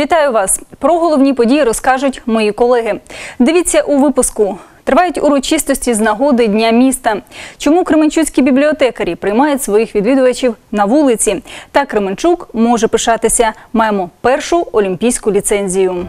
Вітаю вас! Про головні події розкажуть мої колеги. Дивіться у випуску. Тривають урочистості з нагоди Дня міста. Чому кременчуцькі бібліотекарі приймають своїх відвідувачів на вулиці? Та Кременчук може пишатися. Маємо першу олімпійську ліцензію.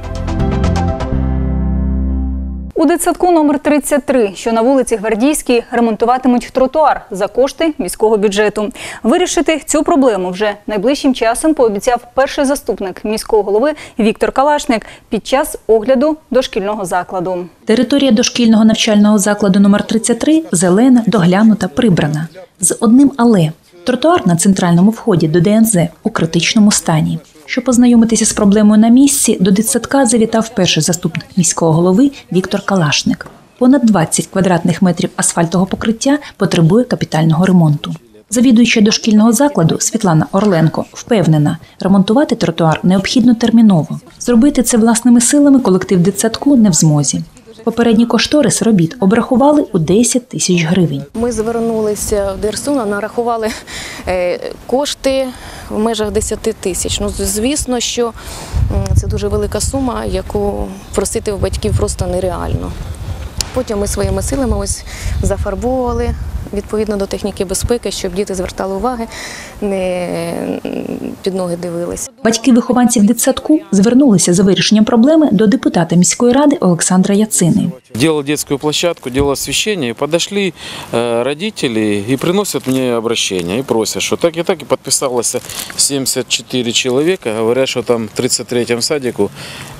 У дитсадку номер 33, що на вулиці Гвардійській, ремонтуватимуть тротуар за кошти міського бюджету. Вирішити цю проблему вже найближчим часом пообіцяв перший заступник міського голови Віктор Калашник під час огляду дошкільного закладу. Територія дошкільного навчального закладу номер 33 зелена, доглянута, прибрана. З одним але тротуар на центральному вході до ДНЗ у критичному стані. Щоб познайомитися з проблемою на місці, до дитсадка завітав перший заступник міського голови Віктор Калашник. Понад 20 квадратних метрів асфальтового покриття потребує капітального ремонту. Завідуюча дошкільного закладу Світлана Орленко впевнена, ремонтувати тротуар необхідно терміново. Зробити це власними силами колектив дитсадку не в змозі. Попередній кошторис робіт обрахували у 10 тисяч гривень. Ми звернулися в ДРСУ, нарахували е, кошти в межах 10 тисяч. Ну, звісно, що це дуже велика сума, яку просити в батьків просто нереально. Потім ми своїми силами ось зафарбовували відповідно до техніки безпеки, щоб діти звертали уваги, не під ноги дивилися. Батьки вихованців дитсадку звернулися за вирішенням проблеми до депутата міської ради Олександра Яцини. Делал детскую площадку, делал освещение, и подошли э, родители и приносят мне обращение и просят, что так и так, и подписалось 74 человека, говорят, что там в 33-м садику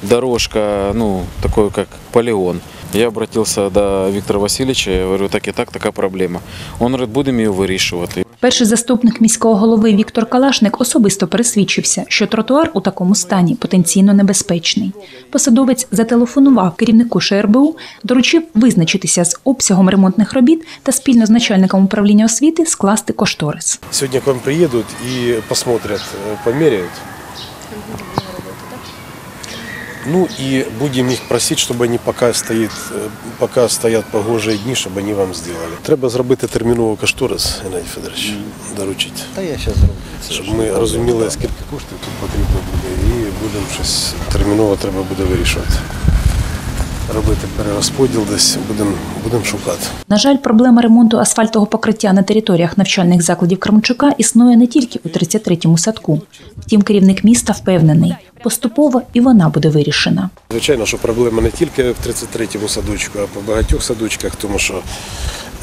дорожка, ну, такой как полигон. Я обратился до Виктора Васильевича, я говорю, так и так, такая проблема. Он говорит, будем ее вирішувати. Перший заступник міського голови Віктор Калашник особисто пересвідчився, що тротуар у такому стані потенційно небезпечний. Посадовець зателефонував керівнику ШРБУ, доручив визначитися з обсягом ремонтних робіт та спільно з начальником управління освіти скласти кошторис. Сегодня к вам приедут и посмотрят, э, померяют. Ну и будем их просить, чтобы они пока стоит, э, пока стоят погожі дні, щоб вони вам зробили. Треба зробити терміново кошторис, Геннадій Федорович, доручити. Та я зараз зроблю. Це Щоб ми розуміли, скільки коштів тут потрібно буде, і будемо щось терміново треба буде вирішувати. Робити перерозподіл десь, будемо будемо шукати. На жаль, проблема ремонту асфальтового покриття на територіях навчальних закладів Кремчука існує не тільки у 33-му садку. Втім, керівник міста впевнений, поступово і вона буде вирішена. Звичайно, що проблема не тільки в 33-му садочку, а по багатьох садочках, тому що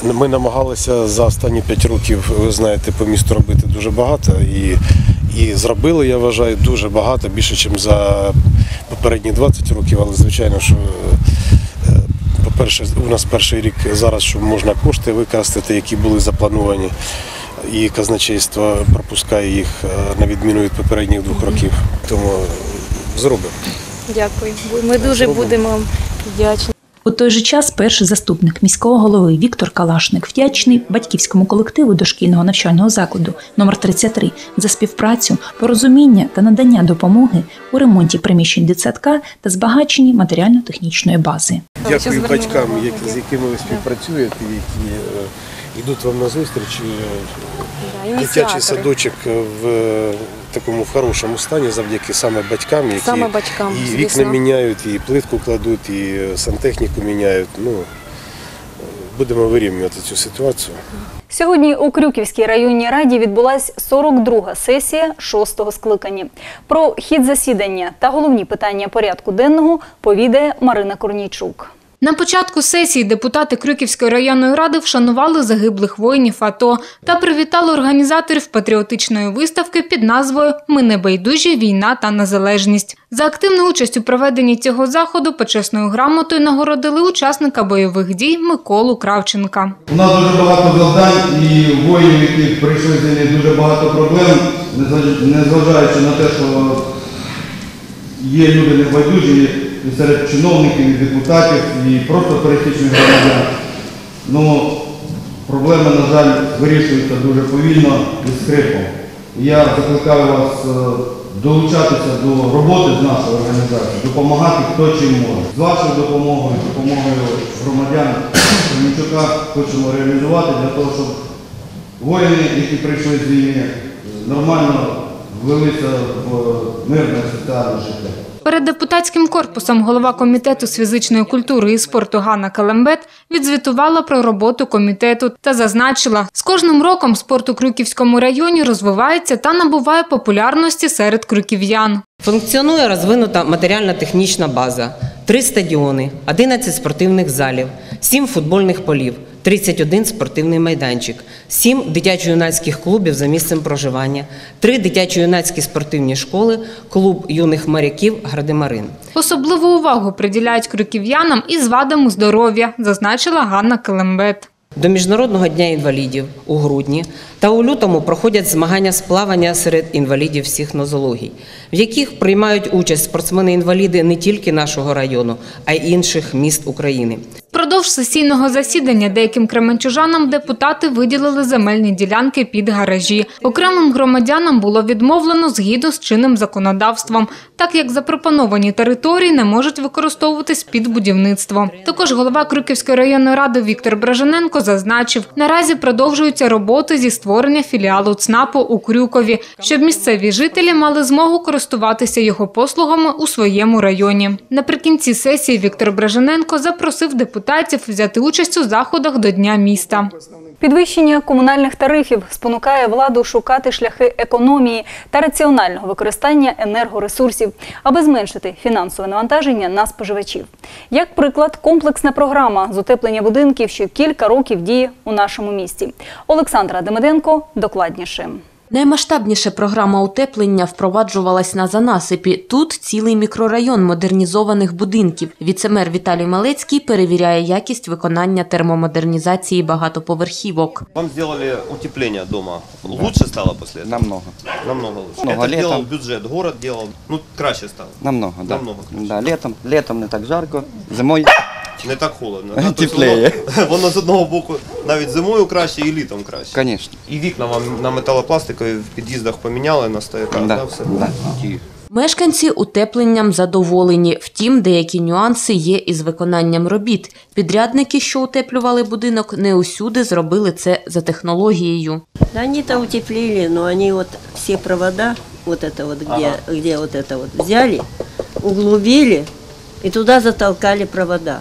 ми намагалися за останні 5 років, ви знаєте, по місту робити дуже багато і, і зробили, я вважаю, дуже багато, більше, ніж за попередні 20 років, але звичайно, що е, по-перше, у нас перший рік зараз, що можна кошти використати, які були заплановані, і казначейство пропускає їх е, на відміну від попередніх двох років. Тому зробимо. Дякую. Ми дуже будемо вдячні. У той же час перший заступник міського голови Віктор Калашник вдячний батьківському колективу дошкільного навчального закладу номер 33 за співпрацю, порозуміння та надання допомоги у ремонті приміщень дитсадка та збагаченні матеріально-технічної бази. Дякую батькам, як- з якими ви співпрацюєте, які е, йдуть вам на зустріч. Да, Дитячий садочок в е, такому хорошому стані завдяки саме батькам, які Саме батькам, і звісно. вікна міняють, і плитку кладуть, і сантехніку міняють. Ну, е, будемо вирівнювати цю ситуацію. Сьогодні у Крюківській районній раді відбулась 42-га сесія шостого скликання. Про хід засідання та головні питання порядку денного повідає Марина Корнійчук. На початку сесії депутати Крюківської районної ради вшанували загиблих воїнів АТО та привітали організаторів патріотичної виставки під назвою Ми не байдужі війна та незалежність. За активну участь у проведенні цього заходу почесною грамотою нагородили учасника бойових дій Миколу Кравченка. У нас дуже багато завдань і воїнів, які прийшли з війни, дуже багато проблем, незваж- незважаючи на те, що є люди небайдужі і серед чиновників, і депутатів, і просто пересічних громадян. Ну, проблеми, на жаль, вирішуються дуже повільно і скрипом. Я закликаю вас е, долучатися до роботи з нашою організацією, допомагати хто чим може. З вашою допомогою, допомогою громадян Кременчука хочемо реалізувати для того, щоб воїни, які прийшли з війни, нормально влилися в мирне соціальне життя. Перед депутатським корпусом голова комітету з фізичної культури і спорту Ганна Калембет відзвітувала про роботу комітету та зазначила, з кожним роком спорт у Крюківському районі розвивається та набуває популярності серед крюків'ян. Функціонує розвинута матеріально-технічна база, три стадіони, 11 спортивних залів, 7 футбольних полів, 31 спортивний майданчик, 7 дитячо-юнацьких клубів за місцем проживання, 3 дитячо-юнацькі спортивні школи, клуб юних моряків Градимарин. Особливу увагу приділяють крюків'янам із вадами здоров'я, зазначила Ганна Калембет. До Міжнародного дня інвалідів у грудні та у лютому проходять змагання з плавання серед інвалідів всіх нозологій, в яких приймають участь спортсмени-інваліди не тільки нашого району, а й інших міст України. Впродовж сесійного засідання деяким кременчужанам депутати виділили земельні ділянки під гаражі. Окремим громадянам було відмовлено згідно з чинним законодавством, так як запропоновані території не можуть використовуватись під будівництво. Також голова Крюківської районної ради Віктор Бражаненко зазначив, наразі продовжуються роботи зі створення філіалу ЦНАПу у Крюкові, щоб місцеві жителі мали змогу користуватися його послугами у своєму районі. Наприкінці сесії Віктор Бражаненко запросив депутатів взяти участь у заходах до Дня міста. Підвищення комунальних тарифів спонукає владу шукати шляхи економії та раціонального використання енергоресурсів, аби зменшити фінансове навантаження на споживачів. Як приклад, комплексна програма з утеплення будинків, що кілька років діє у нашому місті. Олександра Демиденко докладніше. Наймасштабніша програма утеплення впроваджувалась на занасипі. Тут цілий мікрорайон модернізованих будинків. Віцемер Віталій Малецький перевіряє якість виконання термомодернізації багатоповерхівок. Вам сделали утепление дома. Лучше стало после этого? Намного. Намного лучше. Много Это делал бюджет, город делал. Ну, краще стало. Намного, да. Намного краще. Да, летом, летом не так жарко, зимой Не так холодно. да? Тобто Воно, воно з одного боку навіть зимою краще і літом краще. Конечно. І вікна вам на металопластикові в під'їздах поміняли на стояках, да, Да, все? да. Мешканці утепленням задоволені. Втім, деякі нюанси є із виконанням робіт. Підрядники, що утеплювали будинок, не усюди зробили це за технологією. Да они-то утеплили, но они вот все провода, вот это вот, где, где вот это вот взяли, углубили и туда затолкали провода.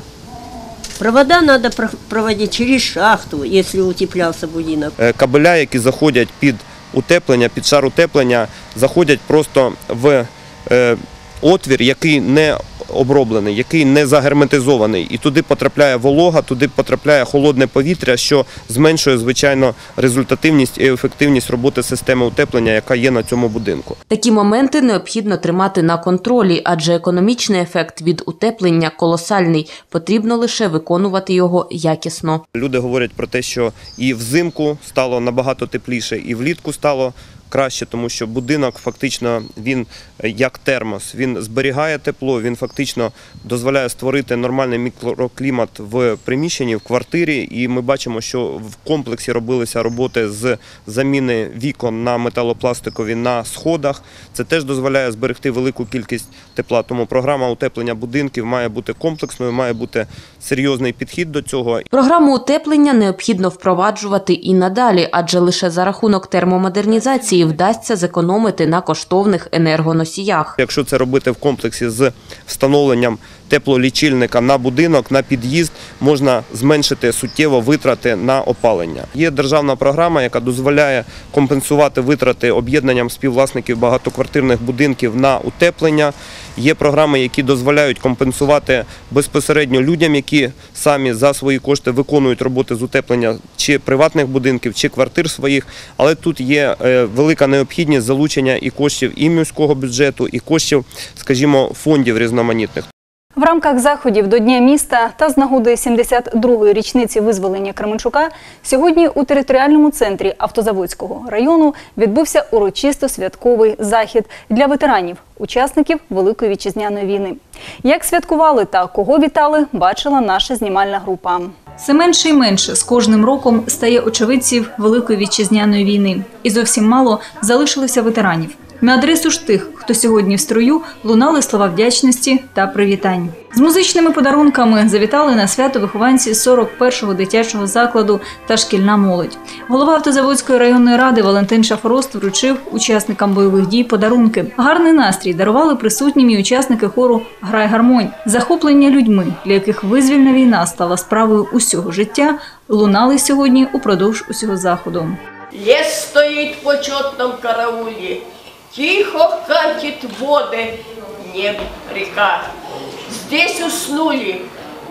Провода треба проводити через шахту, якщо утеплявся будинок. Е, Кабеля, які заходять під утеплення, під шар утеплення, заходять просто в е, отвір, який не оброблений, який не загерметизований. І туди потрапляє волога, туди потрапляє холодне повітря, що зменшує, звичайно, результативність і ефективність роботи системи утеплення, яка є на цьому будинку. Такі моменти необхідно тримати на контролі, адже економічний ефект від утеплення колосальний. Потрібно лише виконувати його якісно. Люди говорять про те, що і взимку стало набагато тепліше, і влітку стало краще, тому що будинок фактично він е, як термос, він зберігає тепло, він фактично дозволяє створити нормальний мікроклімат в приміщенні, в квартирі. І ми бачимо, що в комплексі робилися роботи з заміни вікон на металопластикові на сходах. Це теж дозволяє зберегти велику кількість тепла. Тому програма утеплення будинків має бути комплексною, має бути серйозний підхід до цього. Програму утеплення необхідно впроваджувати і надалі, адже лише за рахунок термомодернізації вдасться зекономити на коштовних енергоносіях. Якщо це робити в комплексі з встановленням теплолічильника на будинок, на під'їзд, можна зменшити суттєво витрати на опалення. Є державна програма, яка дозволяє компенсувати витрати об'єднанням співвласників багатоквартирних будинків на утеплення. Є програми, які дозволяють компенсувати безпосередньо людям, які самі за свої кошти виконують роботи з утеплення чи приватних будинків, чи квартир своїх. Але тут є е, велика необхідність залучення і коштів і міського бюджету, і коштів, скажімо, фондів різноманітних. В рамках заходів до Дня міста та з нагоди 72-ї річниці визволення Кременчука сьогодні у територіальному центрі Автозаводського району відбувся урочисто святковий захід для ветеранів, учасників Великої вітчизняної війни. Як святкували та кого вітали, бачила наша знімальна група. Все менше і менше з кожним роком стає очевидців Великої вітчизняної війни, і зовсім мало залишилося ветеранів. На адресу ж тих, хто сьогодні в строю, лунали слова вдячності та привітань. З музичними подарунками завітали на свято вихованці 41-го дитячого закладу та шкільна молодь. Голова автозаводської районної ради Валентин Шафорост вручив учасникам бойових дій подарунки. Гарний настрій дарували присутнім і учасники хору Грай гармонь. Захоплення людьми, для яких визвільна війна стала справою усього життя, лунали сьогодні упродовж усього заходу. Лес стоит в почетном карауле, Тихо катит воды неб река. Здесь уснули,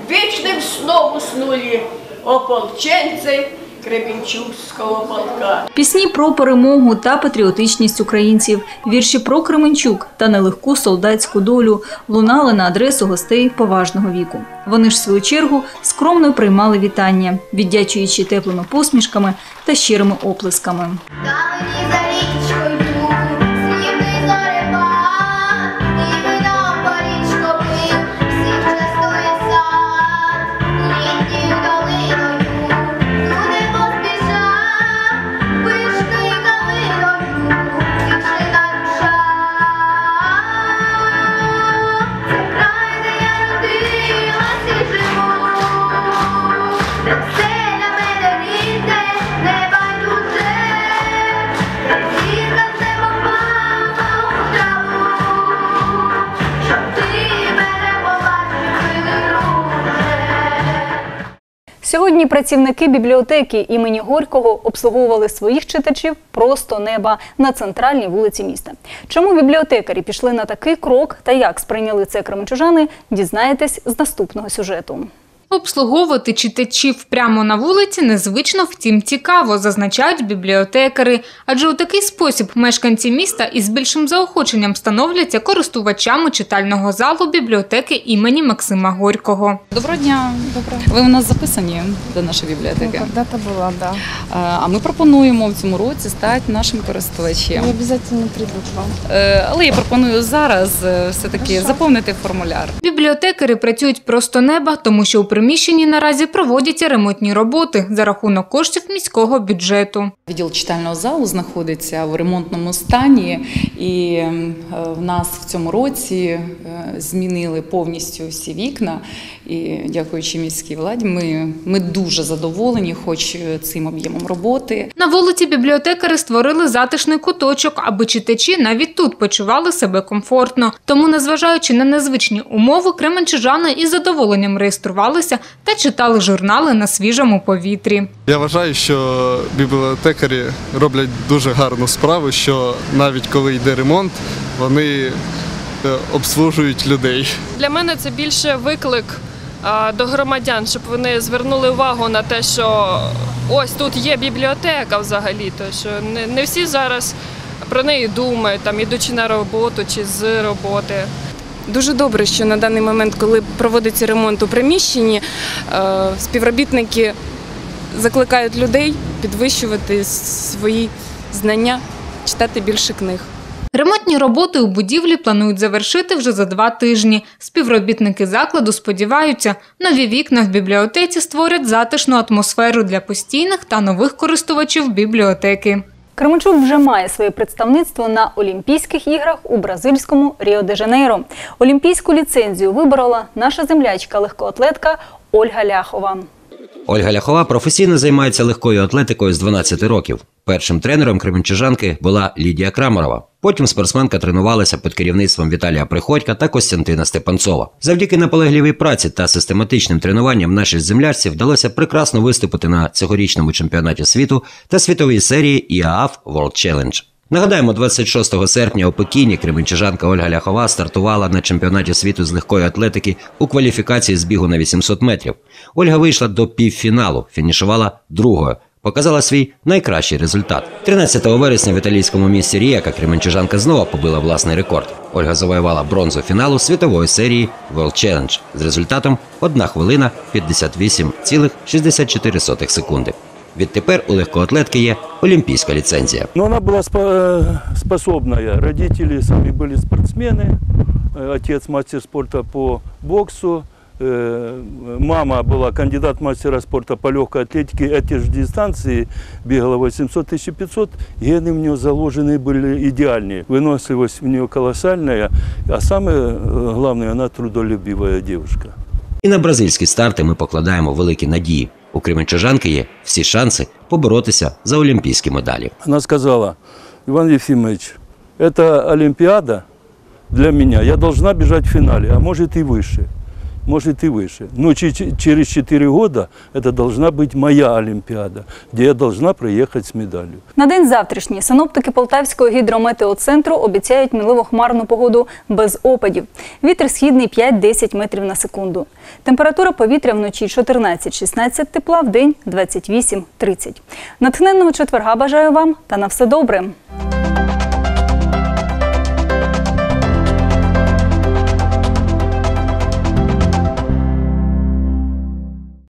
вечным сном уснули Ополченцы Кременчугского полка. Пісні про перемогу та патріотичність українців, вірші про Кременчук та нелегку солдатську долю лунали на адресу гостей поважного віку. Вони ж в свою чергу скромно приймали вітання, віддячуючи теплими посмішками та щирими оплесками. Камені за річкою, Сьогодні працівники бібліотеки імені Горького обслуговували своїх читачів просто неба на центральній вулиці міста. Чому бібліотекарі пішли на такий крок та як сприйняли це кременчужани, дізнаєтесь з наступного сюжету. Обслуговувати читачів прямо на вулиці незвично, втім цікаво, зазначають бібліотекари. Адже у такий спосіб мешканці міста із більшим заохоченням становляться користувачами читального залу бібліотеки імені Максима Горького. Доброго дня. Ви у нас записані до нашої бібліотеки. Когда-то была, да. Е, А ми пропонуємо в цьому році стати нашим користувачем. Я обязательно приду к вам. Е, Але я пропоную зараз е, все-таки заповнити формуляр. Бібліотекари працюють просто неба, тому що у приміщенні наразі проводяться ремонтні роботи за рахунок коштів міського бюджету. Відділ читального залу знаходиться в ремонтному стані, і е, в нас в цьому році е, змінили повністю всі вікна. І дякуючи міській владі, ми, ми дуже задоволені, хоч е, цим об'ємом роботи. На вулиці бібліотекари створили затишний куточок, аби читачі навіть тут почували себе комфортно. Тому, незважаючи на незвичні умови, кременчужани із задоволенням реєструвалися та читали журнали на свіжому повітрі. Я вважаю, що бібліотекарі роблять дуже гарну справу, що навіть коли йде ремонт, вони е, обслужують людей. Для мене це більше виклик до громадян, щоб вони звернули увагу на те, що ось тут є бібліотека взагалі, то що не, не всі зараз про неї думають, там ідучи на роботу чи з роботи. Дуже добре, що на даний момент, коли проводиться ремонт у приміщенні, е, співробітники закликають людей підвищувати свої знання, читати більше книг. Ремонтні роботи у будівлі планують завершити вже за два тижні. Співробітники закладу сподіваються, нові вікна в бібліотеці створять затишну атмосферу для постійних та нових користувачів бібліотеки. Кременчук вже має своє представництво на Олімпійських іграх у бразильському Ріо-де-Жанейро. Олімпійську ліцензію виборола наша землячка легкоатлетка Ольга Ляхова. Ольга Ляхова професійно займається легкою атлетикою з 12 років. Першим тренером кременчужанки була Лідія Крамарова. Потім спортсменка тренувалася під керівництвом Віталія Приходька та Костянтина Степанцова. Завдяки наполегливій праці та систематичним тренуванням нашій землячці вдалося прекрасно виступити на цьогорічному чемпіонаті світу та світовій серії IAAF World Challenge. Нагадаємо, 26 серпня у Пекіні кременчужанка Ольга Ляхова стартувала на чемпіонаті світу з легкої атлетики у кваліфікації з бігу на 800 метрів. Ольга вийшла до півфіналу, фінішувала другою Показала свій найкращий результат. 13 вересня в італійському місті Ріяка кременчужанка знову побила власний рекорд. Ольга завоювала бронзу фіналу світової серії World Challenge з результатом 1 хвилина 58,64 секунди. Відтепер у легкоатлетки є олімпійська ліцензія. Но она была спо- способная. Родители сами были спортсмены. Э, Отец мастер спорта по боксу. э, мама была кандидат мастера спорта по легкой атлетике, эти же дистанции бегала 800 1500, гены в нее заложены были идеальные. Выносливость в нее колоссальная, а самое э, главное, она трудолюбивая девушка. І на бразильські старти ми покладаємо великі надії. У кременчужанки є всі шанси поборотися за олімпійські медалі. Она сказала, Иван Ефимович, это Олимпиада для меня. Я должна бежать в финале, а может и выше. Может и выше. Но че- через 4 года это должна быть моя Олимпиада, где я должна проехать с медалью. На день завтрашній синоптики Полтавського гідрометеоцентру обіцяють мінливо хмарну погоду без опадів. Вітер східний 5-10 метрів на секунду. Температура повітря вночі 14-16 тепла, в день 28-30. Натхненного четверга бажаю вам та на все добре.